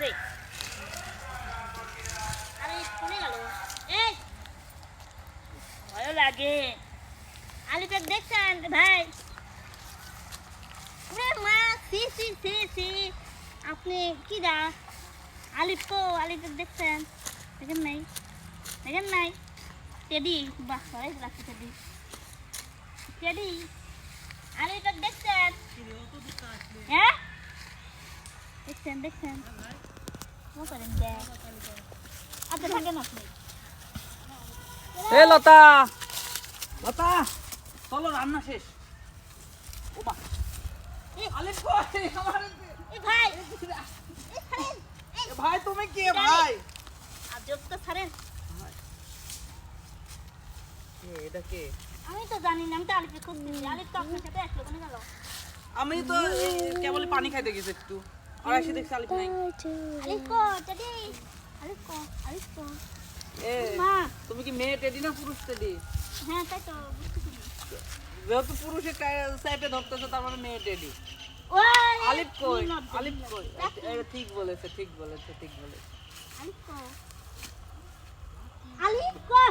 রে আরে কোনে গেল? এই ভয় লাগে। আলিপের দেখছেন ভাই? ওরে মা সি সি সি সি। আপনি কি দা? আলিপ কো আলিপের দেখছেন? দেখেন নাই? দেখেন নাই? টেডি বাহ সবাই লাগছে টেডি। টেডি আলিপের দেখছেন? হ্যাঁ? দেখছেন দেখছেন। এ লতা। লতা চলো রান্না শেষ। ভাই। তুমি কে ভাই? এটা কে? আমি তো জানি না আমি তো খুব তো আপনার সাথে গেল। আমি তো কেবল পানি খাইতে গেছি একটু। আর দেখছি আলিফ নাই আলিপ কো টেডি আলিপ কো আলিপ কো এ তুমি কি মেয়ে টেডি না পুরুষ টেডি? হ্যাঁ তাই তো। যেহেতু পুরুষের সাইডে ধরতেছে তার মানে মেয়ে টেডি। আলিফ কই? আলিফ। কই? ঠিক বলেছে ঠিক বলেছে ঠিক বলেছে। আলিপ কো আলিপ কো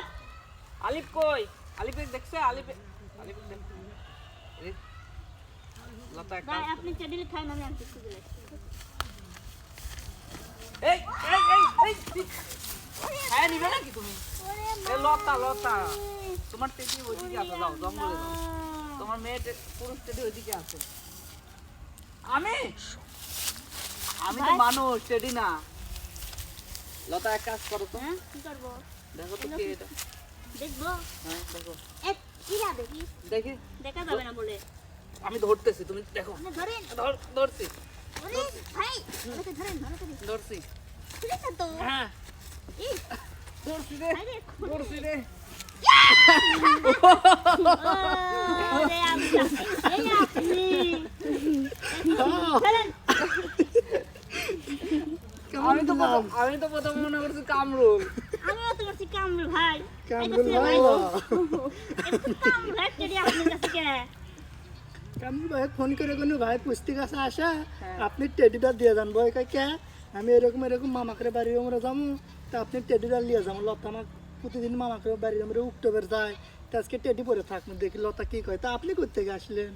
আলিফ কই? আলিফ দেখছে আলিফ আলিফ দেখ ভাই আপনি টেডি খান আমি আনতে খুঁজে লাগছি এই এই এই এই। হ্যাঁ নিবে নাকি তুমি? এ লতা লতা। তোমার টেডি ওইদিকে আছে যাও জঙ্গলে যাও। তোমার মেয়ে পুরুষ টেডি ওইদিকে আছে। আমি? আমি তো মানুষ টেডি না। লতা এক কাজ করো তো। হ্যাঁ কি করব? দেখো তো কে এটা। দেখব? হ্যাঁ দেখি? দেখি। দেখা যাবে না বলে। আমি ধরতেছি তুমি দেখো। ধর ধরছি। হ্যাঁ। ধরছি রে ধরছি রে। আমি তো আমি তো প্রথম মনে করছি কামরুল। আমিও তো করছি কামরুল ভাই। কামরুল ভাই। একটু কামরুল ভাই টেডি কাছে কামরুল ভাই ফোন করে কোনো ভাই পুস্তিক আছে আসা হ্যাঁ। আপনি টেডিটা দিয়ে যান। কয় কে? আমি এরকম এরকম মামাকে বাড়ি আমরা যাব তা আপনি টেডিটা নিয়ে যাব। লতা আমার প্রতিদিন মামাকে বাড়ি আমরা উক্টোবের যায় তা আজকে টেডি পরে থাকব দেখি লতা কি কয়। তা আপনি করতে আসলেন?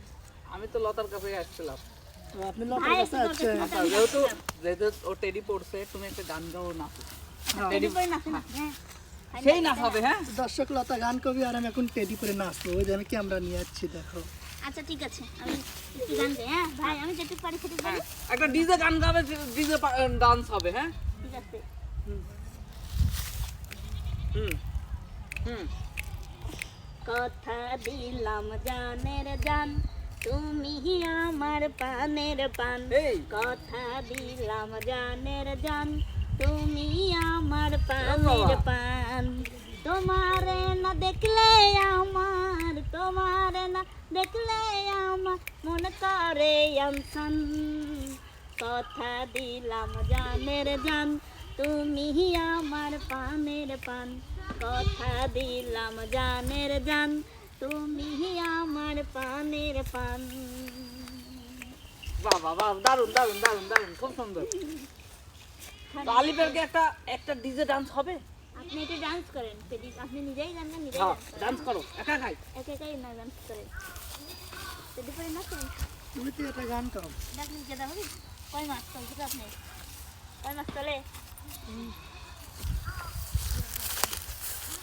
আমি তো লতার কাছে আসছিলাম। আপনি লতার কাছে আচ্ছা যেহেতু যেহেতু ও টেডি পড়ছে তুমি একটা গান গাও না। টেডি পরে না। হ্যাঁ। সেই না হবে হ্যাঁ। দর্শক লতা গান কবি আর আমি এখন টেডি পরে নাচবো। ওই যে আমি ক্যামেরা নিয়ে যাচ্ছি দেখো। আচ্ছা ঠিক আছে। আমি একটু গান গাই হ্যাঁ? ভাই আমি যেটুকু পারি সেটুকু পারি হ্যাঁ একটা ডিজে গান গাবে ডিজে ডান্স হবে হ্যাঁ? ঠিক আছে। হুম। হুম। কথা দিলাম জানের জান তুমি আমার পানের পান কথা দিলাম জানের জান তুমি আমার পানের পান তোমারে না দেখলে আমার তোমারে না দেখলে আমার মন করে আমসান কথা দিলাম জানের জান তুমি আমার পানের পান। কথা দিলাম জানের জান তুমি আমার পানের পান। বাহ বাহ বাহ দারুণ দারুণ দারুণ খুব সুন্দর। তো কি একটা একটা ডিজে ডান্স হবে? আপনি একটু ডান্স করেন আপনি নিজেই জানেন নিজেই হ্যাঁ ডান্স করেন। করো একা খাই একা একাই না ডান্স করেন। যদি পরে নাচেন? তুমি তো একটা গান করো। দাও কয় মাস চলছে তো আপনি? কয় মাস চলে?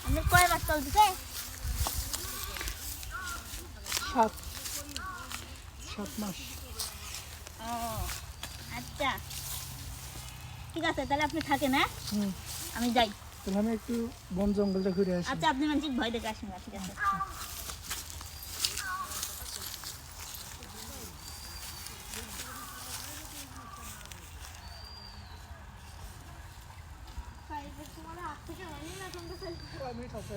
আপনি কয় মাস চলছে সাত। সাত মাস। ও আচ্ছা। ঠিক আছে তাহলে আপনি থাকেন হ্যাঁ? আমি যাই। তাহলে আমি একটু বন জঙ্গলটা ঘুরে আসি। আচ্ছা আপনি মানসিক ভয় দেখে আসেন না ঠিক আছে। মিনিট আছে